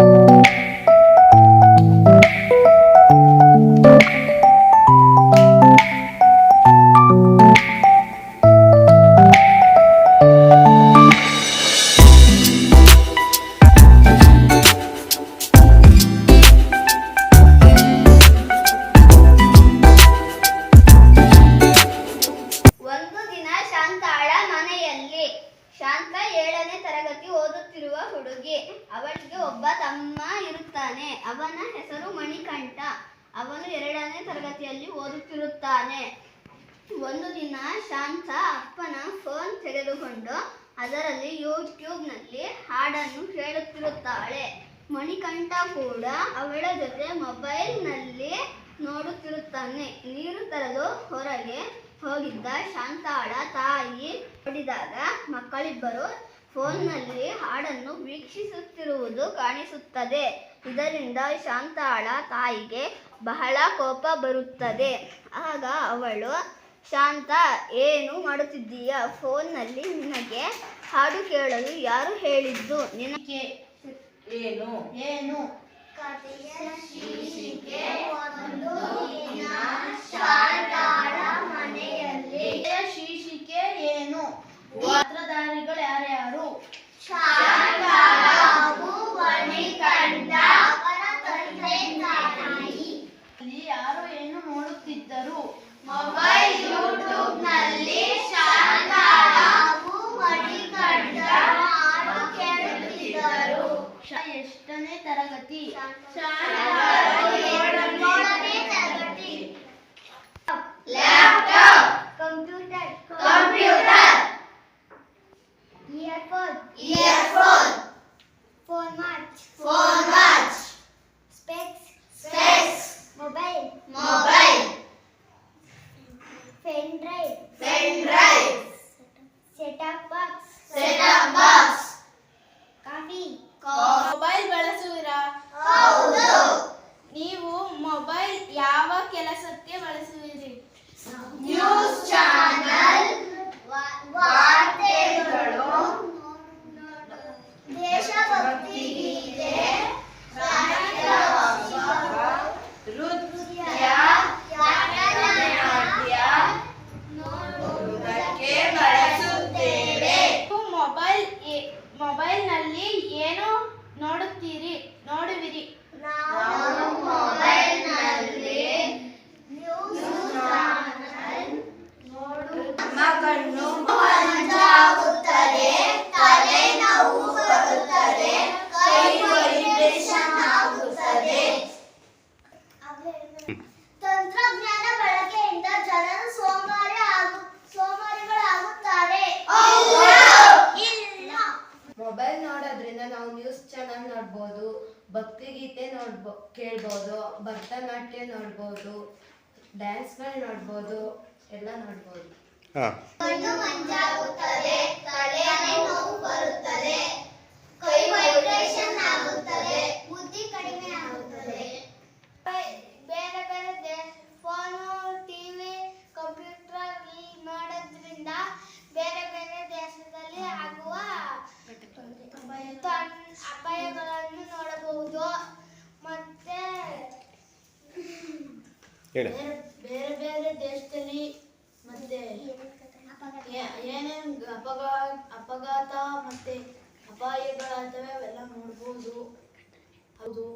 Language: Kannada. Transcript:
ಒಂದು ಅವಳಿಗೆ ಒಬ್ಬ ತಮ್ಮ ಇರುತ್ತಾನೆ. ಅವನ ಹೆಸರು ಮಣಿಕಂಠ. ಅವನು ಎರಡನೇ ತರಗತಿಯಲ್ಲಿ ಓದುತ್ತಿರುತ್ತಾನೆ. ಒಂದು ದಿನ ಶಾಂತ ಅಪ್ಪನ ಫೋನ್ ತೆಗೆದುಕೊಂಡು ಅದರಲ್ಲಿ ಯೂಟ್ಯೂಬ್ನಲ್ಲಿ ಹಾಡನ್ನು ಕೇಳುತ್ತಿರುತ್ತಾಳೆ. ಮಣಿಕಂಠ ಕೂಡ ಅವಳ ಜೊತೆ ಮೊಬೈಲ್ನಲ್ಲಿ ನೋಡುತ್ತಿರುತ್ತಾನೆ. ನೀರು ತರಲು ಹೊರಗೆ ಹೋಗಿದ್ದ ಶಾಂತಾಳ ತಾಯಿ ನೋಡಿದಾಗ ಮಕ್ಕಳಿಬ್ಬರು ಫೋನ್ನಲ್ಲಿ ಹಾಡನ್ನು ವೀಕ್ಷಿಸುತ್ತಿರುವುದು ಕಾಣಿಸುತ್ತದೆ. ಇದರಿಂದ ಶಾಂತಾಳ ತಾಯಿಗೆ ಬಹಳ ಕೋಪ ಬರುತ್ತದೆ. ಆಗ ಅವಳು ಶಾಂತ ಏನು ಮಾಡುತ್ತಿದ್ದೀಯ? ಫೋನ್ನಲ್ಲಿ ನಿನಗೆ ಹಾಡು ಕೇಳಲು ಯಾರು ಹೇಳಿದ್ದು? ನಿನಗೆ ಏನು? ಏನು? Laptop. Computer. Computer. Earphone. Earphone. सत्य बड़े सवेरे ನೋಡ್ಬೋದು ಭಕ್ತಿಗೀತೆ ನೋಡ್ಬೋ ಕೇಳ್ಬೋದು ಭರತನಾಟ್ಯ ನೋಡ್ಬೋದು ಡ್ಯಾನ್ಸ್ಗಳು ನೋಡ್ಬೋದು ಎಲ್ಲ ನೋಡ್ಬೋದು. ಬೇರೆ ಬೇರೆ ದೇಶದಲ್ಲಿ ಮತ್ತೆ ಏನೇನ್ ಅಪಘಾ ಅಪಘಾತ ಮತ್ತೆ ಅಪಾಯಗಳಾಗ್ತವೆ ಅವೆಲ್ಲ ನೋಡ್ಬೋದು. ಹೌದು.